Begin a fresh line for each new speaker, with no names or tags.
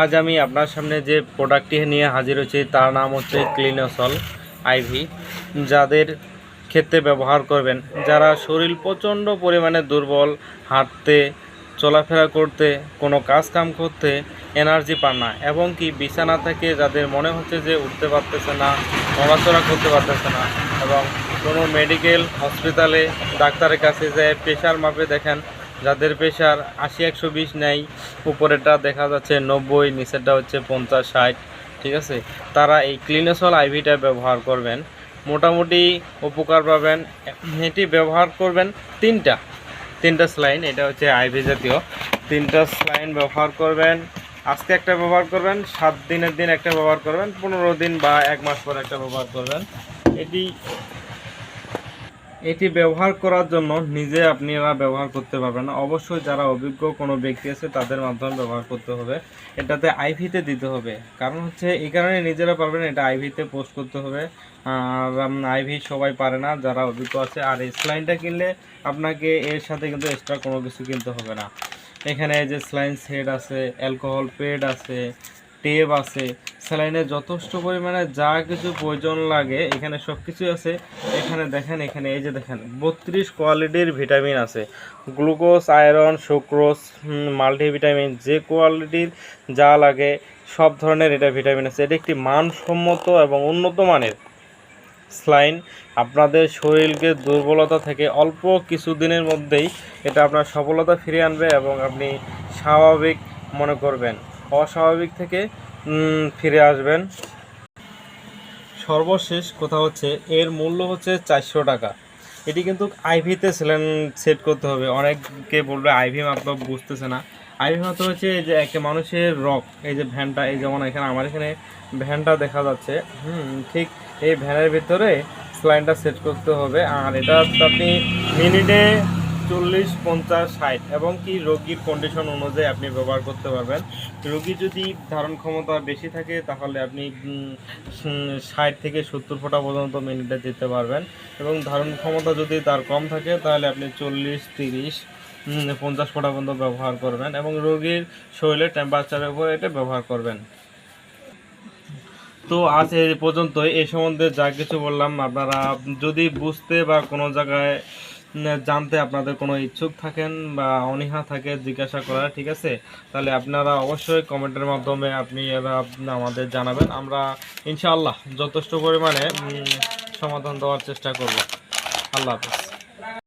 আজ আমি আপনার সামনে যে প্রোডাক্টটি নিয়ে হাজির হয়েছি, তার নাম হচ্ছে ক্লিনোসল আইভি যাদের ক্ষেত্রে ব্যবহার করবেন, যারা শরীর প্রচণ্ড পরিমাণে দুর্বল, হাঁটতে, চলাফেরা করতে, কোনো কাজ কাম করতে এনার্জি পান না, এবং কি বিছানা থেকে যাদের মনে হচ্ছে যে উঠতে পারতেছে না, নড়াচড়া করতে পারতেছে না, এবং কোনো মেডিকেল হসপিটালে ডাক্তারের কাছে যে প্রেশার মাপে দেখেন যাদের প্রেশার আশি, একশো বিশ নেই, উপরেরটা দেখা যাচ্ছে নব্বই, নিচেরটা হচ্ছে পঞ্চাশ, ষাট, ঠিক আছে? তারা এই ক্লিনোসল আইভিটা ব্যবহার করবেন। মোটামুটি উপকার পাবেন। এটি ব্যবহার করবেন তিনটা তিনটা স্লাইন, এটা হচ্ছে আইভি জাতীয়। তিনটা স্লাইন ব্যবহার করবেন। আজকে একটা ব্যবহার করবেন, সাত দিনের দিন একটা ব্যবহার করবেন, পনেরো দিন বা এক মাস পর একটা ব্যবহার করবেন। এটি এটি ব্যবহার করার জন্য নিজে আপনারা ব্যবহার করতে পারবেন অবশ্যই যারা অভিজ্ঞ কোনো ব্যক্তি আছে, তাদের মাধ্যমে ব্যবহার করতে হবে। এটাতে আইভিতে দিতে হবে। কারণ হচ্ছে, এই কারণে নিজেরা পারবেন এটা আইভিতে পোস্ট করতে হবে। আর আইভি সবাই পারে না, যারা অভিজ্ঞ আছে। আর এই স্লাইনটা কিনলে আপনাকে এর সাথে কিন্তু এক্সট্রা কোনো কিছু কিনতে হবে না। এখানে যে স্লাইন সেট আছে অ্যালকোহল পেড আছে টেপ আছে স্যালাইনের যথেষ্ট পরিমাণে যা কিছু প্রয়োজন লাগে, এখানে সব কিছুই আছে। এখানে দেখেন, এখানে এই যে দেখেন, বত্রিশ কোয়ালিটির ভিটামিন আছে। গ্লুকোজ, আয়রন, সুক্রোজ মাল্টিভিটামিন, যে কোয়ালিটির যা লাগে, সব ধরনের এটা ভিটামিন আছে। এটা একটি মানসম্মত এবং উন্নত মানের স্লাইন আপনাদের শরীরকে দুর্বলতা থেকে অল্প কিছুদিনের মধ্যেই এটা আপনার সফলতা ফিরিয়ে আনবে এবং আপনি স্বাভাবিক মনে করবেন। অস্বাভাবিক থেকে ফিরে আসবেন। সর্বশেষ কথা হচ্ছে, এর মূল্য হচ্ছে চারশো টাকা। এটি কিন্তু আইভিতে সেলেন, সেট করতে হবে। অনেকে বলবে আইভি মাত্র বুঝতেছে না। আইভি মাত্র হচ্ছে এই যে একটা মানুষের রক, এই যে ভ্যানটা, এই যেমন এখানে আমার এখানে ভ্যানটা দেখা যাচ্ছে। হুম, ঠিক এই ভ্যানের ভিতরে স্লাইনটা সেট করতে হবে। আর এটা আপনি মিনিটে চল্লিশ, পঞ্চাশ, ষাট এবং কি রোগীর কন্ডিশন অনুযায়ী আপনি ব্যবহার করতে পারবেন। রোগী যদি ধারণ ক্ষমতা বেশি থাকে, তাহলে আপনি ষাট থেকে সত্তর ফোঁটা পর্যন্ত মিনিটে দিতে পারবেন। এবং ধারণ ক্ষমতা যদি তার কম থাকে, তাহলে আপনি চল্লিশ, তিরিশ পঞ্চাশ ফোঁটা পর্যন্ত ব্যবহার করবেন এবং রোগীর শরীরের টেম্পারেচারের উপর এটা ব্যবহার করবেন। তো আজ এ পর্যন্ত এ সম্বন্ধে যা কিছু বললাম, আপনারা যদি বুঝতে বা কোনো জায়গায় জানতে আপনাদের কোনো ইচ্ছুক থাকেন বা অনীহা থাকে জিজ্ঞাসা করার, ঠিক আছে? তাহলে আপনারা অবশ্যই কমেন্টের মাধ্যমে আপনি আমাদের জানাবেন। আমরা ইনশাআল্লাহ যথেষ্ট পরিমাণে সমাধান দেওয়ার চেষ্টা করব। আল্লাহ হাফিজ।